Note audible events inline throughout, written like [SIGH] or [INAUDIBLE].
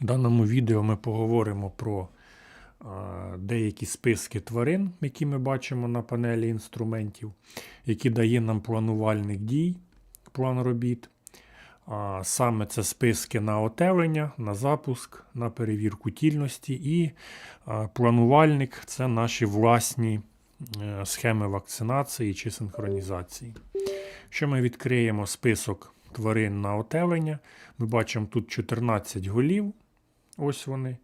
В даному відео ми поговоримо про е, деякі списки тварин, які ми бачимо на панелі інструментів, які дає нам планувальник дій, план робіт. Саме це списки на отелення, на запуск, на перевірку тільності і е, планувальник це наші власні е, схеми вакцинації чи синхронізації. Якщо ми відкриємо список тварин на отелення, ми бачимо тут 14 голів. Ось вони.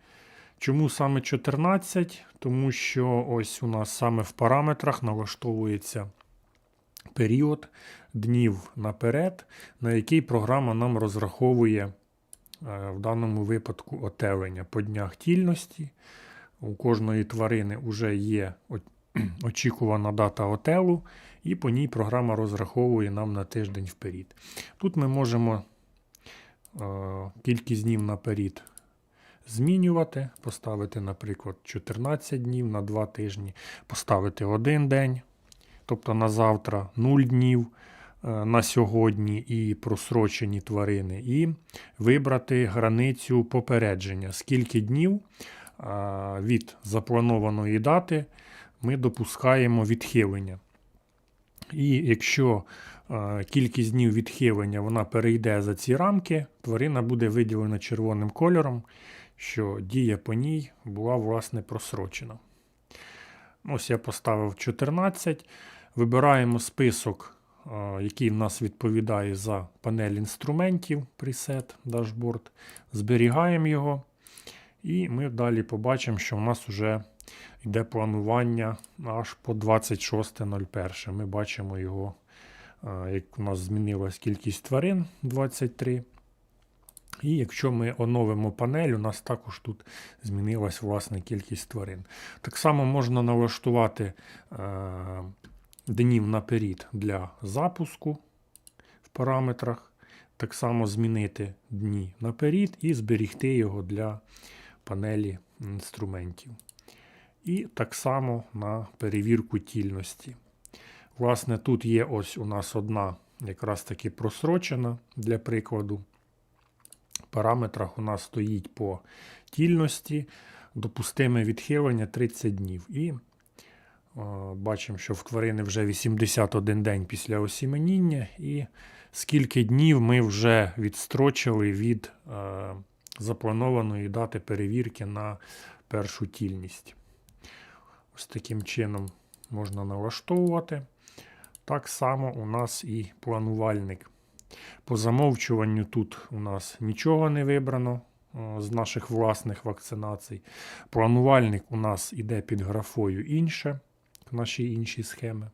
Чому саме 14? Тому що ось у нас саме в параметрах налаштовується період днів наперед, на який програма нам розраховує е, в даному випадку отелення по днях тільності. У кожної тварини вже є [CLEARS THROAT] очікувана дата отелу, і по ній програма розраховує нам на тиждень вперед. Тут ми можемо е, кількість днів наперед змінювати, поставити, наприклад, 14 днів на 2 тижні, поставити один день, тобто на завтра 0 днів е, на сьогодні і просрочені тварини, і вибрати границю попередження, скільки днів е, від запланованої дати ми допускаємо відхилення. І якщо е, кількість днів відхилення вона перейде за ці рамки, тварина буде виділена червоним кольором, що дія по ній була власне просрочена. Ось я поставив 14. Вибираємо список, е, який в нас відповідає за панель інструментів, preset, дашборд. Зберігаємо його. І ми далі побачимо, що в нас вже йде планування аж по 26.01. Ми бачимо його, е, як у нас змінилась кількість тварин 23. І якщо ми оновимо панель, у нас також тут змінилась власне кількість тварин. Так само можна налаштувати е, днів наперед для запуску в параметрах. Так само змінити дні наперед і зберігти його для панелі інструментів. І так само на перевірку тільності. Власне, тут є ось у нас одна якраз таки просрочена для прикладу. Параметрах у нас стоїть по тільності допустиме відхилення 30 днів. І е, бачимо, що в тварини вже 81 день після осіменіння, і скільки днів ми вже відстрочили від е, запланованої дати перевірки на першу тільність. Ось таким чином можна налаштовувати. Так само у нас і планувальник. По замовчуванню тут у нас нічого не вибрано е, з наших власних вакцинацій. Планувальник у нас іде під графою інше, наші інші схеми.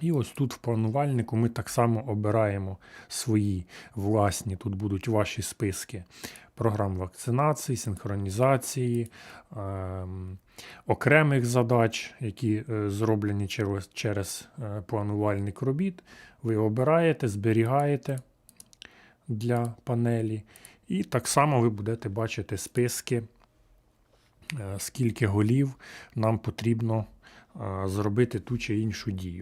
І ось тут в планувальнику ми так само обираємо свої власні, тут будуть ваші списки програм вакцинації, синхронізації, ем, окремих задач, які е, зроблені через, через е, планувальник робіт. Ви обираєте, зберігаєте для панелі. І так само ви будете бачити списки, е, скільки голів нам потрібно е, зробити ту чи іншу дію.